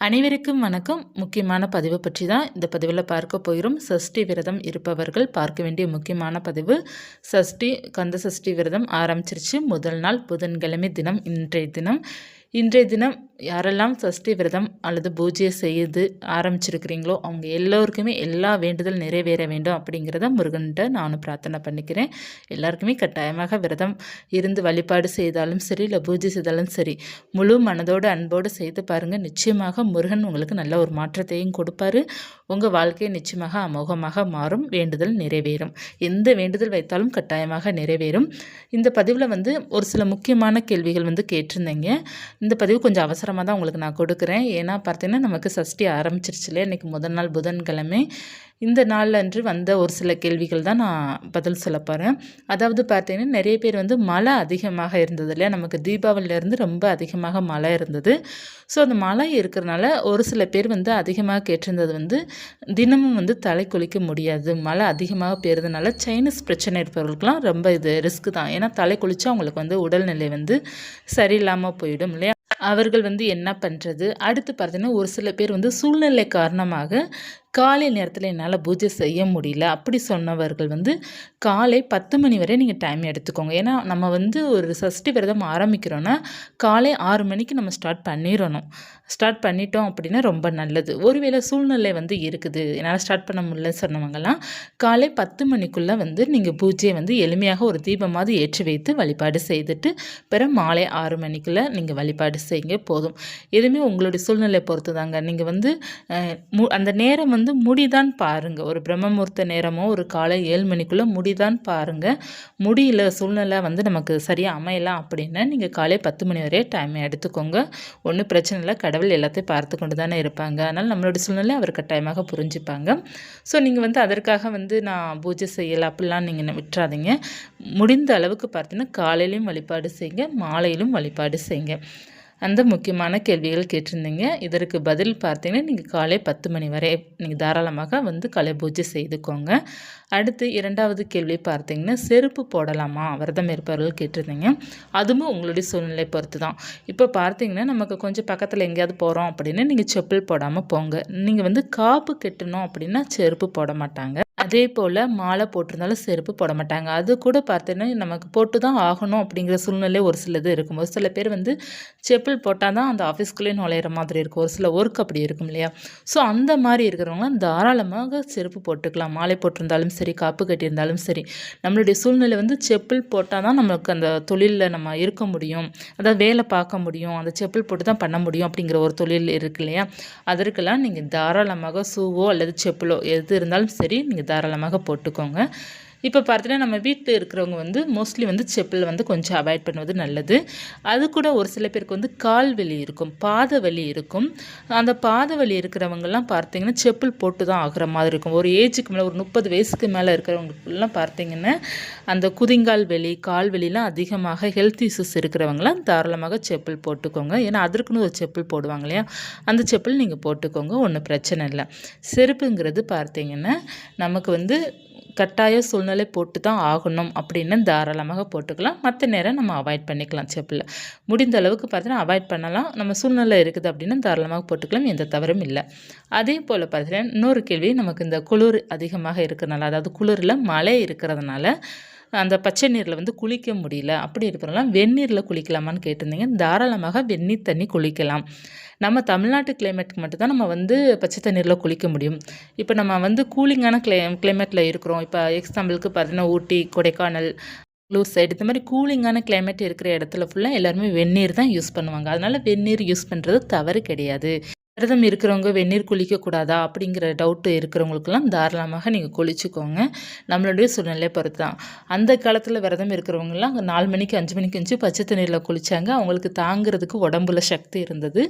அனைவருக்கும் வணக்கம். முக்கியமான பதிவு பற்றி தான் இந்த பதிவில் பார்க்க போகிறோம். சஷ்டி விரதம் இருப்பவர்கள் பார்க்க வேண்டிய முக்கியமான பதிவு. சஷ்டி கந்த சஷ்டி விரதம் ஆரம்பிச்சிருச்சு. முதல் நாள் புதன்கிழமை தினம் இன்றைய தினம். இன்றைய தினம் யாரெல்லாம் சஷ்டி விரதம் அல்லது பூஜையை செய்து ஆரம்பிச்சிருக்கிறீங்களோ அவங்க எல்லோருக்குமே எல்லா வேண்டுதல் நிறைவேற வேண்டும் அப்படிங்கிறத முருகன்கிட்ட நானும் பிரார்த்தனை பண்ணிக்கிறேன். எல்லாருக்குமே கட்டாயமாக விரதம் இருந்து வழிபாடு செய்தாலும் சரி இல்லை பூஜை செய்தாலும் சரி முழு மனதோடு அன்போடு செய்து பாருங்கள் நிச்சயமாக முருகன் உங்களுக்கு நல்ல ஒரு மாற்றத்தையும் கொடுப்பாரு. உங்கள் வாழ்க்கை நிச்சயமாக அமோகமாக மாறும். வேண்டுதல் நிறைவேறும். எந்த வேண்டுதல் வைத்தாலும் கட்டாயமாக நிறைவேறும். இந்த பதிவில் வந்து ஒரு சில முக்கியமான கேள்விகள் வந்து கேட்டிருந்தீங்க. இந்த பதிவு கொஞ்சம் அவசரமாக தான் உங்களுக்கு நான் கொடுக்குறேன். ஏன்னா பார்த்தீங்கன்னா நமக்கு சஷ்டி ஆரம்பிச்சிருச்சு இல்லையா? இன்றைக்கி முதல் நாள் புதன்கிழமை. இந்த நாளில் அன்று வந்த ஒரு சில கேள்விகள் தான் நான் பதில் சொல்ல போகிறேன் அதாவது பார்த்தீங்கன்னா நிறைய பேர் வந்து மழை அதிகமாக இருந்தது இல்லையா? நமக்கு தீபாவளியிலேருந்து ரொம்ப அதிகமாக மழை இருந்தது. ஸோ அந்த மழை இருக்கிறனால ஒரு சில பேர் வந்து அதிகமாக கேட்டிருந்தது வந்து தினமும் வந்து தலை குளிக்க முடியாது. மழை அதிகமாக பெய்யறதுனால சைனீஸ் பிரச்சனை இருப்பவர்களுக்கெலாம் ரொம்ப இது ரிஸ்க் தான். ஏன்னா தலை குளித்தா அவங்களுக்கு வந்து உடல்நிலை வந்து சரியில்லாமல் போயிடும் இல்லையா? அவர்கள் வந்து என்ன பண்ணுறது அடுத்து பார்த்தீங்கன்னா ஒரு சில பேர் வந்து சூழ்நிலை காரணமாக காலை நேரத்தில் என்னால் பூஜை செய்ய முடியல. அப்படி சொன்னவர்கள் வந்து காலை பத்து மணி வரை நீங்கள் டைம் எடுத்துக்கோங்க. ஏன்னா நம்ம வந்து ஒரு சஷ்டி விரதம் ஆரம்பிக்கிறோன்னா காலை ஆறு மணிக்கு நம்ம ஸ்டார்ட் பண்ணிடணும் ஸ்டார்ட் பண்ணிட்டோம் அப்படின்னா ரொம்ப நல்லது. ஒருவேளை சூழ்நிலை வந்து இருக்குது. என்னால் ஸ்டார்ட் பண்ண முடியல சொன்னவங்கலாம் காலை பத்து மணிக்குள்ளே வந்து நீங்கள் பூஜையை வந்து எளிமையாக ஒரு தீபமாவது ஏற்றி வைத்து வழிபாடு செய்துட்டு பிற மாலை ஆறு மணிக்குள்ளே நீங்கள் வழிபாடு செய்யுங்க போதும். எதுவுமே உங்களுடைய சூழ்நிலை பொறுத்து தாங்க நீங்கள் வந்து அந்த நேரம் வந்து வந்து முடிதான் பாருங்கள் ஒரு பிரம்மமுகூர்த்த நேரமோ ஒரு காலை ஏழு மணிக்குள்ளே முடிதான் பாருங்கள் முடியல சூழ்நிலை வந்து நமக்கு சரியாக அமையலாம் அப்படின்னா நீங்கள் காலை பத்து மணி வரையே டைம் எடுத்துக்கோங்க. ஒன்றும் பிரச்சனை இல்லை. கடவுள் எல்லாத்தையும் பார்த்து கொண்டு தானே இருப்பாங்க. அதனால் நம்மளோட சூழ்நிலை அவர் கட்டாயமாக புரிஞ்சுப்பாங்க. ஸோ நீங்கள் வந்து அதற்காக வந்து நான் பூஜை செய்யலை அப்படிலாம் நீங்கள் விட்டுறாதீங்க. முடிந்த அளவுக்கு பார்த்தீங்கன்னா காலையிலையும் வழிபாடு செய்யுங்க மாலையிலும் வழிபாடு செய்யுங்க. அந்த முக்கியமான கேள்விகள் கேட்டிருந்தீங்க. இதற்கு பதில் பார்த்தீங்கன்னா நீங்கள் காலை பத்து மணி வரை நீங்கள் தாராளமாக வந்து கலை பூஜை செய்துக்கோங்க. அடுத்து இரண்டாவது கேள்வி பார்த்தீங்கன்னா செருப்பு போடலாமா? விரதம் இருப்பவர்கள் கேட்டிருந்தீங்க. அதுவும் உங்களுடைய சூழ்நிலை பொறுத்து தான் இப்போ பார்த்தீங்கன்னா நமக்கு கொஞ்சம் பக்கத்தில் எங்கேயாவது போகிறோம் அப்படின்னு நீங்கள் செப்பல் போடாமல் போங்க. நீங்கள் வந்து காப்பு கெட்டணும் அப்படின்னா செருப்பு போட மாட்டாங்க. அதே போல் மாலை போட்டிருந்தாலும் செருப்பு போட மாட்டாங்க. அது கூட பார்த்தீங்கன்னா நமக்கு போட்டு தான் ஆகணும் அப்படிங்கிற சூழ்நிலை ஒரு சிலது இருக்கும் ஒரு சில பேர் வந்து செப்பல் போட்டால் தான் அந்த ஆஃபீஸ்க்குள்ளேயே நுழையிற மாதிரி இருக்கும். ஒரு சில ஒர்க் அப்படி இருக்கும் இல்லையா? ஸோ அந்த மாதிரி இருக்கிறவங்களாம் தாராளமாக செருப்பு போட்டுக்கலாம். மாலை போட்டிருந்தாலும் சரி காப்பு கட்டியிருந்தாலும் சரி. நம்மளுடைய சூழ்நிலை வந்து செப்பல் போட்டால் தான் நமக்கு அந்த தொழிலில் நம்ம இருக்க முடியும். அதாவது வேலை பார்க்க முடியும். அந்த செப்பல் போட்டு தான் பண்ண முடியும் அப்படிங்கிற ஒரு தொழில் இருக்கு இல்லையா? அதற்கெல்லாம் நீங்கள் தாராளமாக ஷூவோ அல்லது செப்பலோ எது இருந்தாலும் சரி நீங்கள் தாராளமாக போட்டுக்கோங்க. இப்போ பார்த்தீங்கன்னா நம்ம வீட்டில் இருக்கிறவங்க வந்து மோஸ்ட்லி வந்து செப்பல் வந்து கொஞ்சம் அவாய்ட் பண்ணுவது நல்லது. அது கூட ஒரு சில பேருக்கு வந்து கால் வலி இருக்கும் பாத வலி இருக்கும். அந்த பாத வலி இருக்கிறவங்கெல்லாம் பார்த்தீங்கன்னா செப்பல் போட்டு தான் ஆகிற மாதிரி இருக்கும். ஒரு ஏஜுக்கு மேலே ஒரு முப்பது வயசுக்கு மேலே இருக்கிறவங்களுக்குலாம் பார்த்தீங்கன்னா அந்த குதிங்கால் வலி கால் வலிலாம் அதிகமாக ஹெல்த் இஷ்யூஸ் இருக்கிறவங்களாம் தாராளமாக செப்பல் போட்டுக்கோங்க. ஏன்னா அதற்குன்னு ஒரு செப்பல் போடுவாங்க இல்லையா? அந்த செப்பல் நீங்கள் போட்டுக்கோங்க ஒன்றும் பிரச்சனை இல்லை. செருப்புங்கிறது பார்த்தீங்கன்னா நமக்கு வந்து கட்டாய சூழ்நிலை போட்டு தான் ஆகணும் அப்படின்னு தாராளமாக போட்டுக்கலாம். மற்ற நேரம் நம்ம அவாய்ட் பண்ணிக்கலாம் செப்பில் முடிந்த அளவுக்கு பார்த்தீங்கன்னா அவாய்ட் பண்ணலாம். நம்ம சூழ்நிலை இருக்குது அப்படின்னா தாராளமாக போட்டுக்கலாம். எந்த தவறும் இல்லை. அதே போல் பார்த்தீங்கன்னா இன்னொரு கேள்வி நமக்கு இந்த குளிர் அதிகமாக இருக்கிறனால அதாவது குளிரில் மழை இருக்கிறதுனால அந்த பச்சை நீரில் வந்து குளிக்க முடியல. அப்படி இருக்கிறவங்களாம் வெந்நீரில் குளிக்கலாமான்னு கேட்டிருந்தீங்க. தாராளமாக வெந்நீர் தண்ணி குளிக்கலாம். நம்ம தமிழ்நாட்டு கிளைமேட்டுக்கு மட்டும்தான் நம்ம வந்து பச்சை தண்ணீரில் குளிக்க முடியும். இப்போ நம்ம வந்து கூலிங்கான கிளை கிளைமேட்டில் இருக்கிறோம். இப்போ எக்ஸாம்பிளுக்கு பார்த்தீங்கன்னா ஊட்டி கொடைக்கானல் லூர் சைடு இந்த மாதிரி கூலிங்கான கிளைமேட் இருக்கிற இடத்துல ஃபுல்லாக எல்லாருமே வெந்நீர் தான் யூஸ் பண்ணுவாங்க. அதனால் வெந்நீர் யூஸ் பண்ணுறது தவறு கிடையாது. விரதம் இருக்கிறவங்க வெந்நீர் குளிக்கக்கூடாதா அப்படிங்கிற டவுட்டு இருக்கிறவங்களுக்கெல்லாம் தாராளமாக நீங்கள் குளிச்சுக்கோங்க. நம்மளுடைய சூழ்நிலையை பொறுத்து தான் அந்த காலத்தில் விரதம் இருக்கிறவங்கலாம் நாலு மணிக்கு அஞ்சு மணிக்கு அஞ்சு பச்சை தண்ணீரில் குளித்தாங்க அவங்களுக்கு தாங்கிறதுக்கு உடம்புல சக்தி இருந்தது.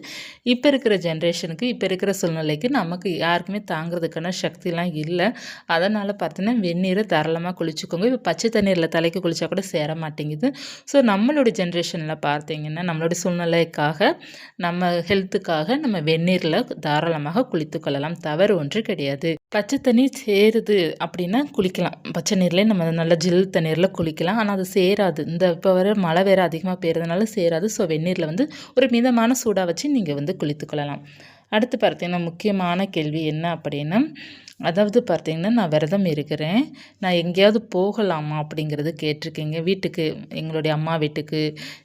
இப்போ இருக்கிற ஜென்ரேஷனுக்கு இப்போ இருக்கிற சூழ்நிலைக்கு நமக்கு யாருக்குமே தாங்கிறதுக்கான சக்திலாம் இல்லை. அதனால் பார்த்தீங்கன்னா வெந்நீரை தாராளமாக குளிச்சுக்கோங்க. இப்போ பச்சை தண்ணீரில் தலைக்கு குளித்தா கூட சேர மாட்டேங்குது. ஸோ நம்மளுடைய ஜென்ரேஷனில் பார்த்தீங்கன்னா நம்மளுடைய சூழ்நிலைக்காக நம்ம ஹெல்த்துக்காக நம்ம வெந்நீர் நீரில் தாராளமாக குளித்து கொள்ளலாம். தவறு ஒன்று கிடையாது. பச்சை தண்ணி சேருது அப்படின்னா குளிக்கலாம். பச்சை நீர்லேயே நம்ம நல்ல ஜில் தண்ணீரில் குளிக்கலாம். ஆனால் அது சேராது. இந்த இப்போ வர மழை வேறு அதிகமாக பெய்யறதுனால சேராது. ஸோ வெந்நீரில் வந்து ஒரு மிதமான சூடாக வச்சு நீங்கள் வந்து குளித்து கொள்ளலாம். அடுத்து பார்த்தீங்கன்னா முக்கியமான கேள்வி என்ன அப்படின்னா அதாவது பார்த்தீங்கன்னா நான் விரதம் இருக்கிறேன். நான் எங்கேயாவது போகலாமா அப்படிங்கிறது கேட்டிருக்கீங்க. வீட்டுக்கு எங்களுடைய அம்மா வீட்டுக்கு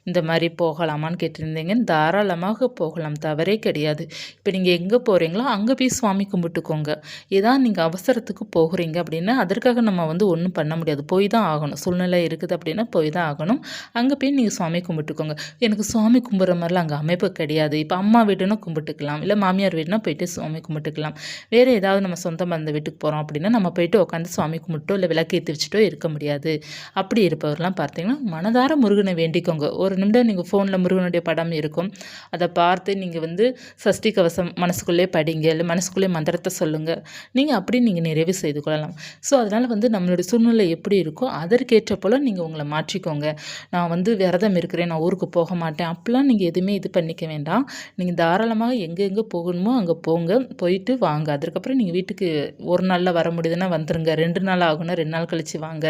இந்த மாதிரி போகலாமான்னு கேட்டிருந்தீங்க. தாராளமாக போகலாம் தவறே கிடையாது. இப்போ நீங்கள் எங்கே போகிறீங்களோ அங்கே போய் சுவாமி கும்பிட்டுக்கோங்க. ஏதாவது நீங்கள் அவசரத்துக்கு போகிறீங்க அப்படின்னா அதற்காக நம்ம வந்து ஒன்றும் பண்ண முடியாது. போய் தான் ஆகணும். சூழ்நிலை இருக்குது அப்படின்னா போய் தான் ஆகணும். அங்கே போய் நீங்கள் சுவாமி கும்பிட்டுக்கோங்க. எனக்கு சுவாமி கும்பிட்ற மாதிரிலாம் அங்கே அமைப்பு கிடையாது. இப்போ அம்மா வீடுனா கும்பிட்டுக்கலாம். இல்லை மாமியார் வீடுனா போயிட்டு சுவாமி கும்பிட்டுக்கலாம். வேறு ஏதாவது நம்ம சொந்த அந்த வீட்டுக்கு போகிறோம் அப்படின்னா நம்ம போயிட்டு உட்காந்து சுவாமி கும்பிட்டோ இல்லை விளக்கேற்றி வச்சுட்டோ இருக்க முடியாது. அப்படி இருப்பவர்லாம் பார்த்தீங்கன்னா மனதார முருகனை வேண்டிக்கோங்க. ஒரு நிமிடம் நீங்கள் ஃபோனில் முருகனுடைய படம் இருக்கும். அதை பார்த்து நீங்கள் வந்து சஷ்டி கவசம் மனசுக்குள்ளே படிங்க இல்லை மனசுக்குள்ளே மந்திரத்தை சொல்லுங்கள் நீங்கள் அப்படி நீங்கள் நிறைவு செய்து கொள்ளலாம். ஸோ அதனால் வந்து நம்மளுடைய சூழ்நிலை எப்படி இருக்கோ அதற்கேற்ற போல் நீங்கள் உங்களை மாற்றிக்கோங்க. நான் வந்து விரதம் இருக்கிறேன் நான் ஊருக்கு போக மாட்டேன் அப்படிலாம் நீங்கள் எதுவுமே இது பண்ணிக்க வேண்டாம். நீங்கள் தாராளமாக எங்கெங்கே போகணுமோ அங்கே போங்க. போயிட்டு வாங்க. அதுக்கப்புறம் நீங்கள் வீட்டுக்கு ஒரு நாளில் வர முடியுதுன்னா வந்துருங்க. ரெண்டு நாள் ஆகும்னா ரெண்டு நாள் கழித்து வாங்க.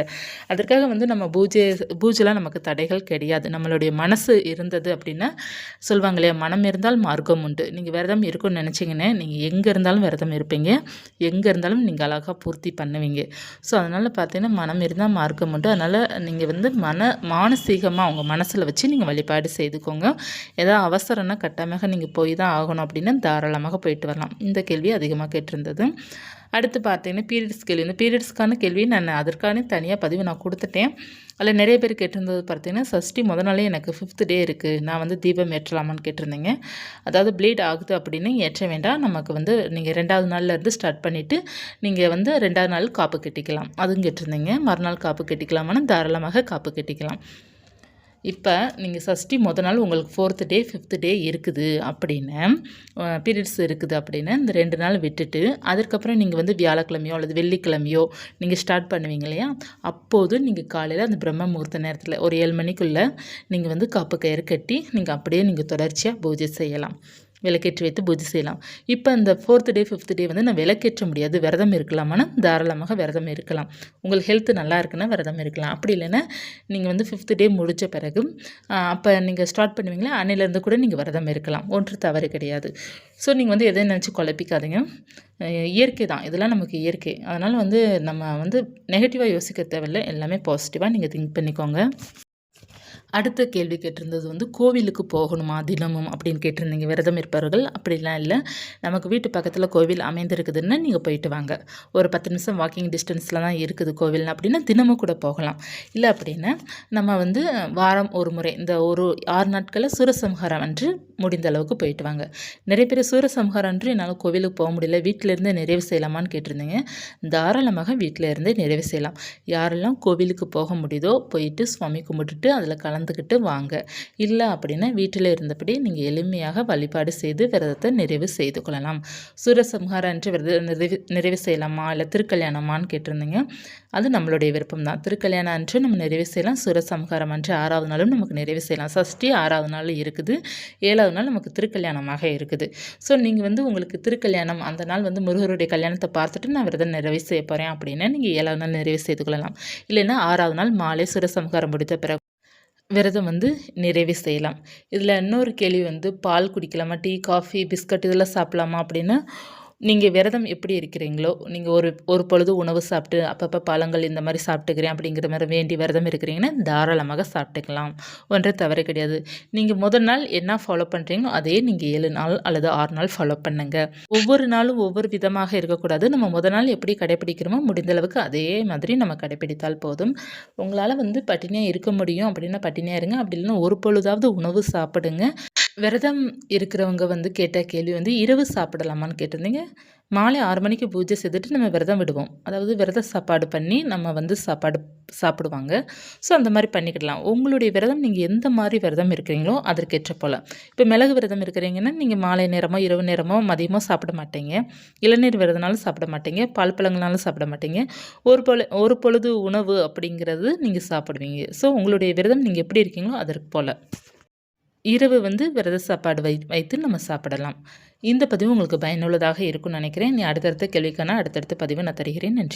அதற்காக வந்து நம்ம பூஜை பூஜைலாம் நமக்கு தடைகள் கிடையாது. நம்மளுடைய மனசு இருந்தது அப்படின்னா சொல்லுவாங்க இல்லையா மனம் இருந்தால் மார்க்கம் உண்டு. நீங்கள் விரதம் இருக்கும்னு நினச்சிங்கன்னா நீங்கள் எங்கே இருந்தாலும் விரதம் இருப்பீங்க. எங்கே இருந்தாலும் நீங்கள் அழகாக பூர்த்தி பண்ணுவீங்க. ஸோ அதனால் பார்த்தீங்கன்னா மனம் இருந்தால் மார்க்கம் உண்டு. அதனால் நீங்கள் வந்து மன மானசீகமாக உங்கள் மனசில் வச்சு நீங்கள் வழிபாடு செய்துக்கோங்க. ஏதாவது அவசரம்னா கட்டாயமாக நீங்கள் போய் தான் ஆகணும் அப்படின்னா தாராளமாக போயிட்டு வரலாம். இந்த கேள்வி அதிகமாக கேட்டிருந்தது. அடுத்து பார்த்தீங்கன்னா பீரியட்ஸ் கேள்வி. இந்த பீரியட்ஸ்க்கான கேள்வி நான் அதற்கான தனியாக பதிவு நான் கொடுத்துட்டேன். அதில் நிறைய பேர் கேட்டிருந்தது பார்த்தீங்கன்னா சஷ்டி முத நாளே எனக்கு ஃபிஃப்த் டே இருக்குது நான் வந்து தீபம் ஏற்றலாமான்னு கேட்டிருந்தீங்க. அதாவது ப்ளீட் ஆகுது அப்படின்னு ஏற்ற வேண்டாம். நமக்கு வந்து நீங்கள் ரெண்டாவது நாள்லேருந்து ஸ்டார்ட் பண்ணிவிட்டு நீங்கள் வந்து ரெண்டாவது நாள் காப்பு கட்டிக்கலாம். அதுவும் கேட்டிருந்தீங்க. மறுநாள் காப்பு கட்டிக்கலாமான்னு தாராளமாக காப்பு கட்டிக்கலாம். இப்போ நீங்கள் சஷ்டி முத நாள் உங்களுக்கு ஃபோர்த்து டே ஃபிஃப்த்து டே இருக்குது அப்படின்னு பீரியட்ஸ் இருக்குது அப்படின்னு இந்த ரெண்டு நாள் விட்டுட்டு அதுக்கப்புறம் நீங்கள் வந்து வியாழக்கிழமையோ அல்லது வெள்ளிக்கிழமையோ நீங்கள் ஸ்டார்ட் பண்ணுவீங்க இல்லையா? அப்போது நீங்கள் காலையில் அந்த பிரம்ம முகூர்த்த நேரத்தில் ஒரு ஏழு மணிக்குள்ளே நீங்கள் வந்து காப்பு கயிறு கட்டி நீங்கள் அப்படியே நீங்கள் தொடர்ச்சியாக பூஜை செய்யலாம். விளக்கேற்றி வைத்து பூஜை செய்யலாம். இப்போ இந்த ஃபோர்த்து டே ஃபிஃப்த் டே வந்து நான் விளக்கேற்ற முடியாது. விரதம் இருக்கலாமானா? தாராளமாக விரதம் இருக்கலாம். உங்களுக்கு ஹெல்த் நல்லா இருக்குன்னா விரதம் இருக்கலாம். அப்படி இல்லைன்னா நீங்கள் வந்து ஃபிஃப்த் டே முடித்த பிறகு அப்போ நீங்கள் ஸ்டார்ட் பண்ணுவீங்களா? அன்னையிலேருந்து கூட நீங்கள் விரதம் இருக்கலாம். ஒன்று தவறு கிடையாது. ஸோ நீங்கள் வந்து எதை நினச்சி குழப்பிக்காதீங்க. இயற்கை தான். இதெல்லாம் நமக்கு இயற்கை. அதனால் வந்து நம்ம வந்து நெகட்டிவாக யோசிக்க தேவையில்லை. எல்லாமே பாசிட்டிவாக நீங்கள் திங்க் பண்ணிக்கோங்க. அடுத்த கேள்வி கேட்டிருந்தது வந்து கோவிலுக்கு போகணுமா தினமும் அப்படின்னு கேட்டிருந்தீங்க. விரதம் இருப்பவர்கள் அப்படிலாம் இல்லை. நமக்கு வீட்டு பக்கத்தில் கோவில் அமைந்திருக்குதுன்னு நீங்கள் போயிட்டு வாங்க. ஒரு பத்து நிமிஷம் வாக்கிங் டிஸ்டன்ஸில் தான் இருக்குது கோவில் அப்படின்னா தினமும் கூட போகலாம். இல்லை அப்படின்னா நம்ம வந்து வாரம் ஒரு முறை இந்த ஒரு ஆறு நாட்களில் சூரசம்ஹாரம் அன்று முடிந்த அளவுக்கு போயிட்டு வாங்க. நிறைய பேர் சூரசம்ஹாரம் அன்று என்னால் கோவிலுக்கு போக முடியல. வீட்டிலேருந்தே நிறைவு செய்யலாமான்னு கேட்டிருந்தீங்க. தாராளமாக வீட்டில் இருந்தே நிறைவு செய்யலாம். யாரெல்லாம் கோவிலுக்கு போக முடியுதோ போயிட்டு சுவாமி கும்பிட்டுட்டு அதில் கலந்து கலந்துக்கிட்டு வாங்க. இல்லை அப்படின்னா வீட்டில் இருந்தபடி நீங்கள் எளிமையாக வழிபாடு செய்து விரதத்தை நிறைவு செய்து கொள்ளலாம். சூரசம்ஹாரம் அன்று விரத நிறைவு நிறைவு செய்யலாமா? இல்லை திருக்கல்யாணமான்னு கேட்டிருந்தீங்க. அது நம்மளுடைய விருப்பம் தான் திருக்கல்யாணம் அன்று நம்ம நிறைவு செய்யலாம். சூரசம்ஹாரம் அன்று ஆறாவது நாளும் நமக்கு நிறைவு செய்யலாம். சஷ்டி ஆறாவது நாள் இருக்குது. ஏழாவது நாள் நமக்கு திருக்கல்யாணமாக இருக்குது. ஸோ நீங்கள் வந்து உங்களுக்கு திருக்கல்யாணம் அந்த நாள் வந்து முருகருடைய கல்யாணத்தை பார்த்துட்டு நான் விரதம் நிறைவு செய்ய போகிறேன் அப்படின்னா நீங்கள் ஏழாவது நாள் நிறைவு செய்து கொள்ளலாம். இல்லைன்னா ஆறாவது நாள் மாலை சுரசம்ஹாரம் முடித்த பிறகு விரதம் வந்து நிறைவு செய்யலாம். இதில் இன்னொரு கேள்வி வந்து பால் குடிக்கலாமா? டீ காஃபி பிஸ்கட் இதெல்லாம் சாப்பிட்லாமா அப்படின்னா நீங்கள் விரதம் எப்படி இருக்கிறீங்களோ நீங்கள் ஒரு ஒரு பொழுது உணவு சாப்பிட்டு அப்பப்போ பழங்கள் இந்த மாதிரி சாப்பிட்டுக்கிறேன் அப்படிங்கிற மாதிரி வேண்டி விரதம் இருக்கிறீங்கன்னா தாராளமாக சாப்பிட்டுக்கலாம். ஒன்றை தவறு கிடையாது. நீங்கள் முதல் நாள் என்ன ஃபாலோ பண்ணுறீங்களோ அதே நீங்கள் ஏழு நாள் அல்லது ஆறு நாள் ஃபாலோ பண்ணுங்கள் ஒவ்வொரு நாளும் ஒவ்வொரு விதமாக இருக்கக்கூடாது. நம்ம முதல் நாள் எப்படி கடைப்பிடிக்கிறோமோ முடிந்த அளவுக்கு அதே மாதிரி நம்ம கடைப்பிடித்தால் போதும். உங்களால் வந்து பட்டினியாக இருக்க முடியும் அப்படின்னா பட்டினியாக இருங்க. அப்படி இல்லைன்னா ஒரு பொழுதாவது உணவு சாப்பிடுங்க. விரதம் இருக்கிறவங்க வந்து கேட்ட கேள்வி வந்து இரவு சாப்பிடலாமான்னு கேட்டிருந்தீங்க? மாலை ஆறு மணிக்கு பூஜை செய்துட்டு நம்ம விரதம் விடுவோம். அதாவது விரத சாப்பாடு பண்ணி நம்ம வந்து சாப்பாடு சாப்பிடுவாங்க. ஸோ அந்த மாதிரி பண்ணிக்கிடலாம். உங்களுடைய விரதம் நீங்கள் எந்த மாதிரி விரதம் இருக்கிறீங்களோ அதற்கேற்ற போல். இப்போ மிளகு விரதம் இருக்கிறீங்கன்னா நீங்கள் மாலை நேரமோ இரவு நேரமோ மதியமோ சாப்பிட மாட்டீங்க. இளநீர் விரதனாலும் சாப்பிட மாட்டீங்க. பால் பழங்களாலும் சாப்பிட மாட்டீங்க. ஒரு பொழு ஒரு பொழுது உணவு அப்படிங்கிறது நீங்கள் சாப்பிடுவீங்க. ஸோ உங்களுடைய விரதம் நீங்கள் எப்படி இருக்கீங்களோ அதற்கு போல். இரவு வந்து விரத சாப்பாடு வை வைத்து நம்ம சாப்பிடலாம். இந்த பதிவு உங்களுக்கு பயனுள்ளதாக இருக்கும்னு நினைக்கிறேன். நீ அடுத்தடுத்த கேள்விக்கான அடுத்தடுத்த பதிவு நான் தருகிறேன். நன்றி.